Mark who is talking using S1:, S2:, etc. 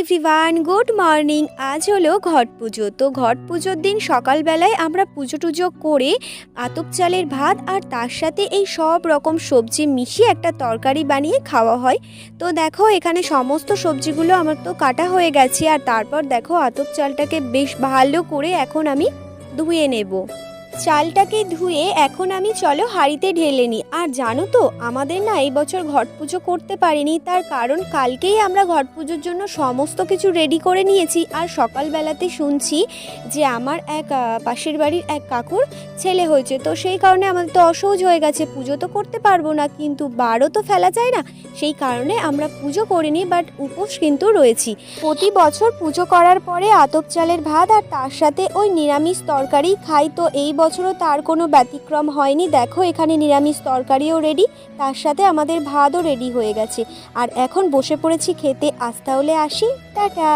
S1: Everyone good morning আজ হলো ঘট পুজো। তো ঘট পুজোর দিন সকালবেলায় আমরা পুজো টুজো করে আতপ চালের ভাত আর তার সাথে এই সব রকম সবজি মিশিয়ে একটা তরকারি বানিয়ে খাওয়া হয়। তো দেখো, এখানে সমস্ত সবজিগুলো আমার তো কাটা হয়ে গেছে। আর তারপর দেখো, আতপ চালটাকে বেশ ভালো করে এখন আমি ধুয়ে নেব। চালটাকে ধুয়ে এখন আমি, চলো হাঁড়িতে ঢেলে নিই আর জানো তো, আমাদের না এই বছর ঘট পুজো করতে পারিনি, তার কারণ কালকেই আমরা ঘট পুজোর জন্য সমস্ত কিছু রেডি করে নিয়েছি। আর সকালবেলাতে শুনছি যে আমার এক পাশের বাড়ির এক কাকুর ছেলে হয়েছে। তো সেই কারণে আমাদের তো অসহজ হয়ে গেছে, পুজো তো করতে পারব না, কিন্তু বারও তো ফেলা যায় না। সেই কারণে আমরা পুজো করিনি বাট উপোস কিন্তু রয়েছি। প্রতি বছর পুজো করার পরে আতপ চালের ভাত আর তার সাথে ওই নিরামিষ তরকারি খাই, তো এই বছরও তার কোনো ব্যতিক্রম হয়নি। দেখো, এখানে নিরামিষ তরকারিও রেডি তার সাথে আমাদের ভাতও রেডি হয়ে গেছে। আর এখন বসে পড়েছি খেতে। আজ তাহলে আসি। টাটা!